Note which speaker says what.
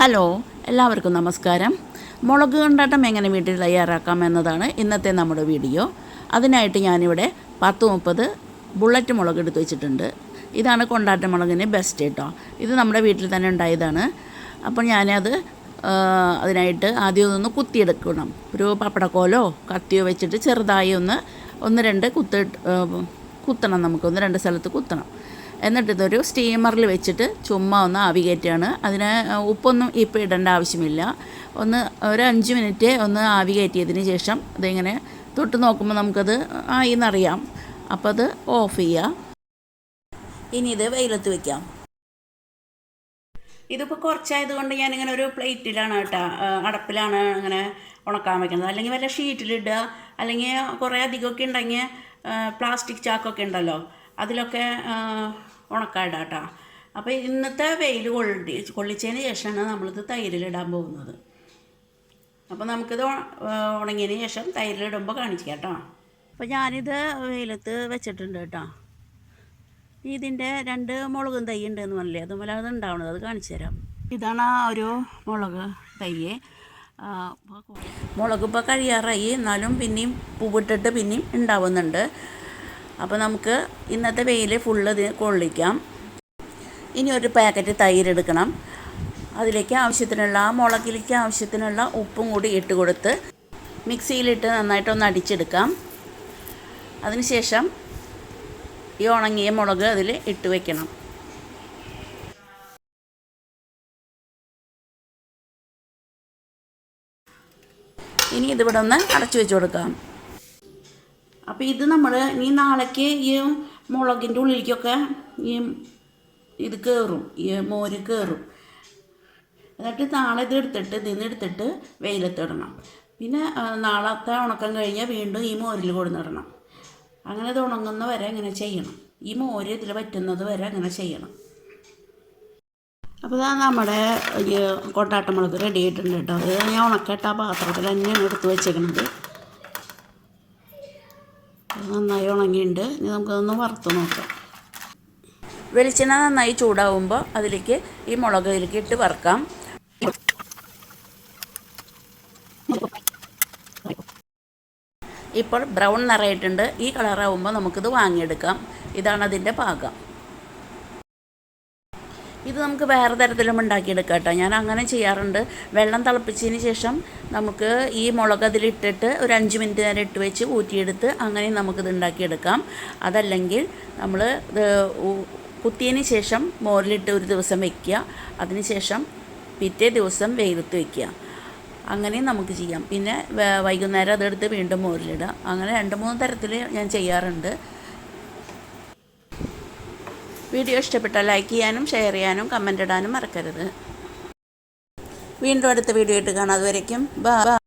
Speaker 1: Hello എല്ലാവർക്കും നമസ്കാരം. മുളക് കണ്ടാട്ടം എങ്ങനെ വീട്ടിൽ തയ്യാറാക്കാം എന്നതാണ് ഇന്നത്തെ നമ്മുടെ വീഡിയോ. അതിനായിട്ട് ഞാനിവിടെ പത്ത് മുപ്പത് ബുള്ളറ്റ് മുളക് എടുത്ത് വെച്ചിട്ടുണ്ട്. ഇതാണ് കൊണ്ടാട്ട മുളകിന് ബെസ്റ്റ് കേട്ടോ. ഇത് നമ്മുടെ വീട്ടിൽ തന്നെ ഉണ്ടായതാണ്. അപ്പോൾ ഞാനത് അതിനായിട്ട് ആദ്യം ഒന്ന് കുത്തിയെടുക്കണം. ഒരു പപ്പടക്കോലോ കത്തിയോ വെച്ചിട്ട് ചെറുതായി ഒന്ന് ഒന്ന് രണ്ട് കുത്ത് കുത്തണം നമുക്ക്. ഒന്ന് രണ്ട് സ്ഥലത്ത് കുത്തണം. എന്നിട്ട് ഇതൊരു സ്റ്റീമറിൽ വെച്ചിട്ട് ചുമ്മാ ഒന്ന് ആവി കയറ്റുകയാണ് അതിന് ഉപ്പൊന്നും ഇപ്പോൾ ഇടേണ്ട ആവശ്യമില്ല. ഒന്ന് ഒരു അഞ്ച് മിനിറ്റ് ഒന്ന് ആവി കയറ്റിയതിന് ശേഷം ഇതിങ്ങനെ തൊട്ട് നോക്കുമ്പോൾ നമുക്കത് ആയി എന്നറിയാം അപ്പോൾ അത് ഓഫ് ചെയ്യുക ഇനി ഇത് വെയിലത്ത് വെക്കാം. ഇതിപ്പോൾ കുറച്ചായതുകൊണ്ട് ഞാനിങ്ങനെ ഒരു പ്ലേറ്റിലാണ് കേട്ടോ അടപ്പിലാണ് ഇങ്ങനെ ഉണക്കാൻ വെക്കുന്നത്. അല്ലെങ്കിൽ വല്ല ഷീറ്റിലിടുക അല്ലെങ്കിൽ കുറേ അധികമൊക്കെ ഉണ്ടെങ്കിൽ പ്ലാസ്റ്റിക് ചാക്കൊക്കെ ഉണ്ടല്ലോ അതിലൊക്കെ ആ, കേട്ടോ. അപ്പോൾ ഇന്നത്തെ വെയിൽ കൊള്ളി കൊള്ളിച്ചതിന് ശേഷമാണ് നമ്മളിത് തൈരിലിടാൻ പോകുന്നത്. അപ്പോൾ നമുക്കിത് ഉണങ്ങിയതിന് ശേഷം തൈരിലിടുമ്പോൾ കാണിക്കാം കേട്ടോ. അപ്പോൾ ഞാനിത് വെയിലത്ത് വെച്ചിട്ടുണ്ട് കേട്ടോ. ഇതിന്റെ രണ്ട് മുളകും തൈ ഉണ്ട് എന്ന് പറഞ്ഞില്ലേ അതുപോലെ അത് ഉണ്ടാവണത് അത് കാണിച്ചു തരാം. ഇതാണ് ആ ഒരു മുളക് തൈ മുളകിപ്പോൾ കഴിയാറായി. എന്നാലും പിന്നെയും പൂവിട്ടിട്ട് പിന്നെയും ഉണ്ടാവുന്നുണ്ട്. അപ്പോൾ നമുക്ക് ഇന്നത്തെ വെയിൽ ഫുള്ള് ഇത് കൊള്ളിക്കാം. ഇനി ഒരു പാക്കറ്റ് തൈര് എടുക്കണം. അതിലേക്ക് ആവശ്യത്തിനുള്ള ആ മുളകിലേക്ക് ആവശ്യത്തിനുള്ള ഉപ്പും കൂടി ഇട്ട് കൊടുത്ത് മിക്സിയിലിട്ട് നന്നായിട്ടൊന്ന് അടിച്ചെടുക്കാം. അതിനുശേഷം ഈ ഉണങ്ങിയ മുളക് അതിൽ ഇട്ട് വയ്ക്കണം ഇനി ഇതിവിടെ ഒന്ന് അടച്ചു വെച്ച് കൊടുക്കാം. അപ്പോൾ ഇത് നമ്മൾ ഇനി നാളേക്ക് ഈ മുളകിന്റെ ഉള്ളിലേക്കൊക്കെ ഈ ഇത് കയറും ഈ മോര് കയറും എന്നിട്ട് നാളെ ഇത് എടുത്തിട്ട് ഇതിൽ നിന്ന് എടുത്തിട്ട് വെയിലത്തിടണം പിന്നെ നാളത്തെ ഉണക്കം കഴിഞ്ഞാൽ വീണ്ടും ഈ മോരിൽ കൊടുന്നിടണം അങ്ങനെ ഇത് ഉണങ്ങുന്ന വരെ ഇങ്ങനെ ചെയ്യണം. ഈ മോര് ഇതിൽ പറ്റുന്നത് വരെ അങ്ങനെ ചെയ്യണം. അപ്പോൾ ഇതാ നമ്മുടെ ഈ കൊട്ടാട്ടമുളക് റെഡി ആയിട്ടുണ്ട് കേട്ടോ. അത് ഞാൻ ഉണക്കട്ട പാത്രത്തിൽ തന്നെയാണ് എടുത്ത് വെച്ചേക്കണത്. അത് നന്നായി ഉണങ്ങിയിട്ടുണ്ട് ഇനി നമുക്കതൊന്ന് വറുത്ത് നോക്കാം. വെളിച്ചെണ്ണ നന്നായി ചൂടാവുമ്പോൾ അതിലേക്ക് ഈ മുളക് ഇതിലേക്ക് ഇട്ട് വറുക്കാം. ഇപ്പോൾ ബ്രൗൺ നിറയിട്ടുണ്ട്. ഈ കളറാവുമ്പോൾ നമുക്കിത് വാങ്ങിയെടുക്കാം. ഇതാണ് അതിന്റെ പാകം. ഇത് നമുക്ക് വേറെ തരത്തിലും ഉണ്ടാക്കിയെടുക്കാം കേട്ടോ ഞാൻ അങ്ങനെ ചെയ്യാറുണ്ട്. വെള്ളം തിളപ്പിച്ചതിന് ശേഷം നമുക്ക് ഈ മുളക് അതിലിട്ടിട്ട് ഒരു അഞ്ച് മിനിറ്റ് നേരം ഇട്ട് വെച്ച് ഊറ്റിയെടുത്ത് അങ്ങനെ നമുക്കിത് ഉണ്ടാക്കിയെടുക്കാം. അതല്ലെങ്കിൽ നമ്മൾ ഇത് കുത്തിയതിന് ശേഷം മോരിലിട്ട് ഒരു ദിവസം വെക്കുക. അതിന് ശേഷം പിറ്റേ ദിവസം വെയിലത്ത് വെക്കുക. അങ്ങനെ നമുക്ക് ചെയ്യാം. പിന്നെ വൈകുന്നേരം അതെടുത്ത് വീണ്ടും മോരിലിടുക. അങ്ങനെ രണ്ട് മൂന്ന് തരത്തിൽ ഞാൻ ചെയ്യാറുണ്ട്. വീഡിയോ ഇഷ്ടപ്പെട്ടാൽ ലൈക്ക് ചെയ്യാനും ഷെയർ ചെയ്യാനും കമന്റ് ഇടാനും മറക്കരുത്. വീണ്ടും അടുത്ത വീഡിയോ ആയിട്ട് കാണാം. അതുവരയ്ക്കും ബൈ.